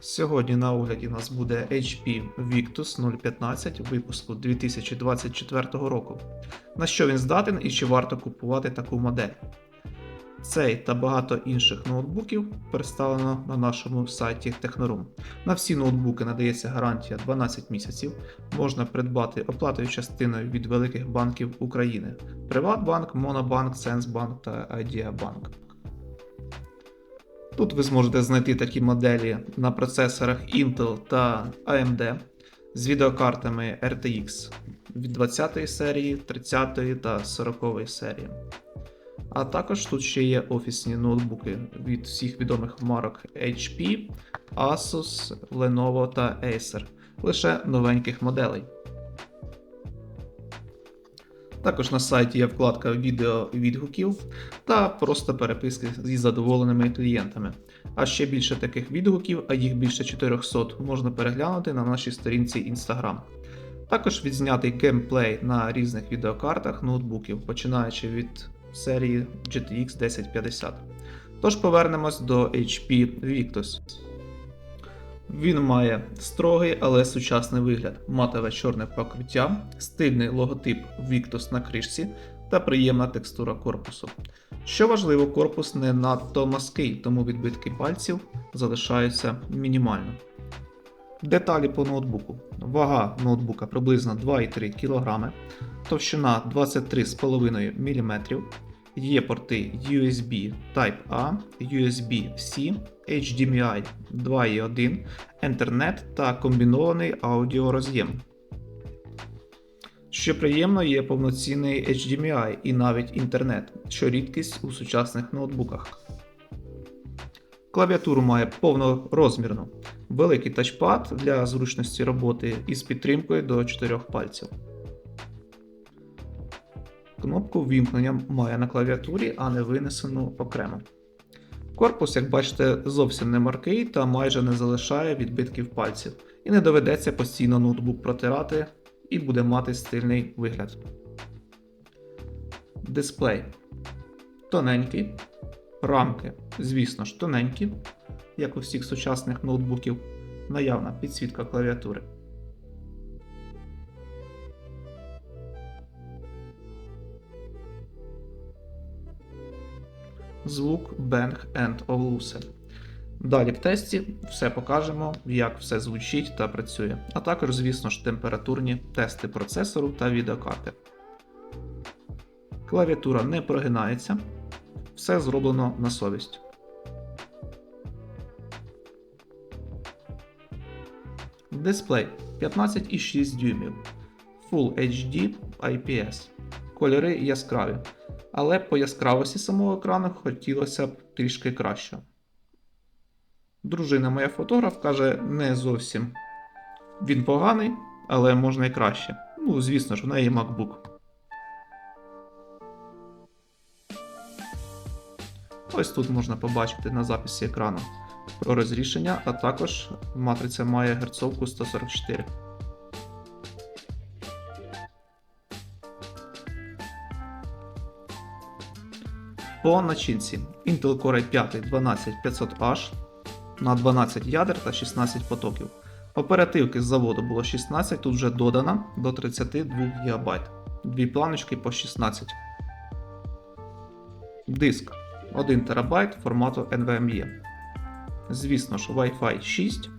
Сьогодні на огляді нас буде HP Victus 015 випуску 2024 року. На що він здатен і чи варто купувати таку модель? Цей та багато інших ноутбуків представлено на нашому сайті Technoroom. На всі ноутбуки надається гарантія 12 місяців. Можна придбати оплатою частиною від великих банків України: Приватбанк, Монобанк, Сенсбанк та Idea-Bank. Тут ви зможете знайти такі моделі на процесорах Intel та AMD з відеокартами RTX від 20 серії, 30 та 40 серії. А також тут ще є офісні ноутбуки від всіх відомих марок HP, Asus, Lenovo та Acer, лише новеньких моделей. Також на сайті є вкладка відео відгуків та просто переписки зі задоволеними клієнтами. А ще більше таких відгуків, а їх більше 400, можна переглянути на нашій сторінці Instagram. Також відзнятий геймплей на різних відеокартах ноутбуків, починаючи від серії GTX 1050. Тож повернемось до HP Victus. Він має строгий, але сучасний вигляд, матове чорне покриття, стильний логотип Victus на кришці та приємна текстура корпусу. Що важливо, корпус не надто маский, тому відбитки пальців залишаються мінімально. Деталі по ноутбуку. Вага ноутбука приблизно 2,3 кг, товщина 23,5 мм. Є порти USB Type-A, USB-C, HDMI 2.1, Ethernet та комбінований аудіороз'єм. Що приємно, є повноцінний HDMI і навіть інтернет, що рідкість у сучасних ноутбуках. Клавіатуру має повнорозмірну, великий тачпад для зручності роботи із підтримкою до 4 пальців. Кнопку ввімкнення має на клавіатурі, а не винесену окремо. Корпус, як бачите, зовсім не маркий та майже не залишає відбитків пальців, і не доведеться постійно ноутбук протирати і буде мати стильний вигляд. Дисплей. Тоненький, рамки, звісно ж, тоненькі, як у всіх сучасних ноутбуків, наявна підсвітка клавіатури. Звук Bang and Olufsen. Далі в тесті все покажемо, як все звучить та працює, а також, звісно ж, температурні тести процесору та відеокарти. Клавіатура не прогинається, все зроблено на совість. Дисплей 15,6 дюймів Full HD IPS. Кольори яскраві але по яскравості самого екрану хотілося б трішки краще. Дружина моя фотограф каже, не зовсім він поганий, але можна і краще. Ну, звісно ж, в неї MacBook. Ось тут можна побачити на записі екрану про розрішення, а також матриця має герцовку 144. По начинці Intel Core i5 12500H на 12 ядер та 16 потоків. Оперативки з заводу було 16, тут вже додано до 32 ГБ. Дві планочки по 16. Диск 1 ТБ формату NVMe. Звісно ж, Wi-Fi 6.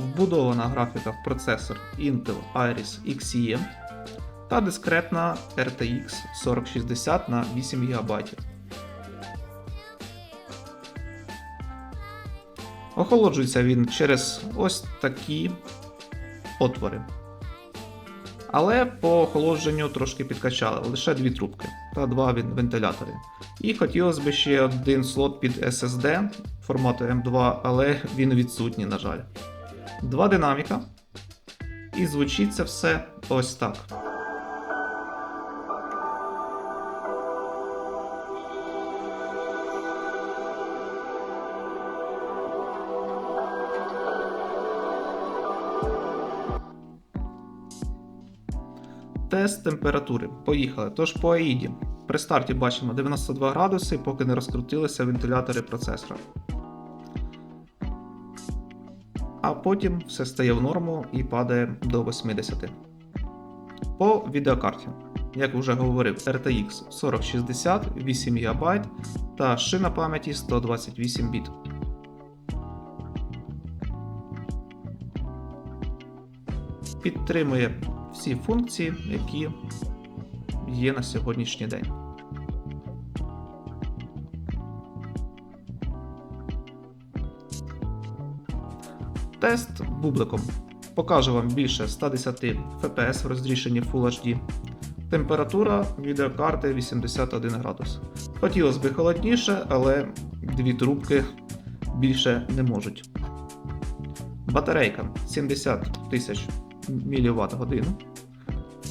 Вбудована графіка в процесор Intel Iris Xe та дискретна RTX 4060 на 8 ГБ. Охолоджується він через ось такі отвори. Але по охолодженню трошки підкачали, лише дві трубки та два вентилятори. І хотілося б ще один слот під SSD формату M2, але він відсутній, на жаль два динаміка. І звучить це все ось так. Тест температури. Поїхали. Тож по AID. При старті бачимо 92 градуси, поки не розкрутилися вентилятори процесора. А потім все стає в норму і падає до 80. По відеокарті, як вже говорив, RTX 4060, 8 ГБ та шина пам'яті 128 біт. Підтримує всі функції, які є на сьогоднішній день. Тест бубликом. Покажу вам більше 110 FPS в розрішенні Full HD. Температура відеокарти 81 градус. Хотілося б холодніше, але дві трубки більше не можуть. Батарейка 70 тисяч мВт годин.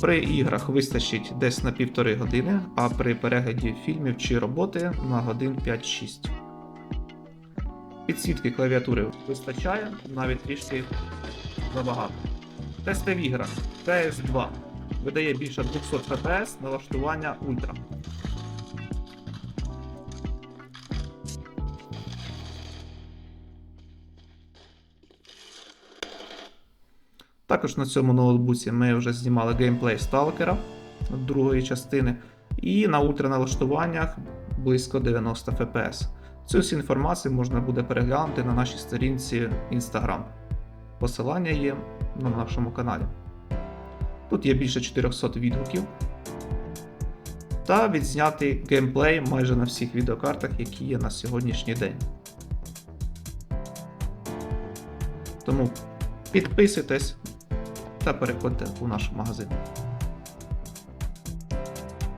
При іграх вистачить десь на півтори години, а при перегляді фільмів чи роботи на годин 5-6. Підсвітки клавіатури вистачає, навіть трішки забагато. Тести в іграх PS2 видає більше 200 FPS налаштування ультра. Також на цьому ноутбуці ми вже знімали геймплей Сталкера другої частини, і на ультраналаштуваннях близько 90 FPS. Цю всю інформацію можна буде переглянути на нашій сторінці Instagram. Посилання є на нашому каналі. Тут є більше 400 відгуків. Та відзнятий геймплей майже на всіх відеокартах, які є на сьогоднішній день. Тому підписуйтесь та переходьте у наш магазин.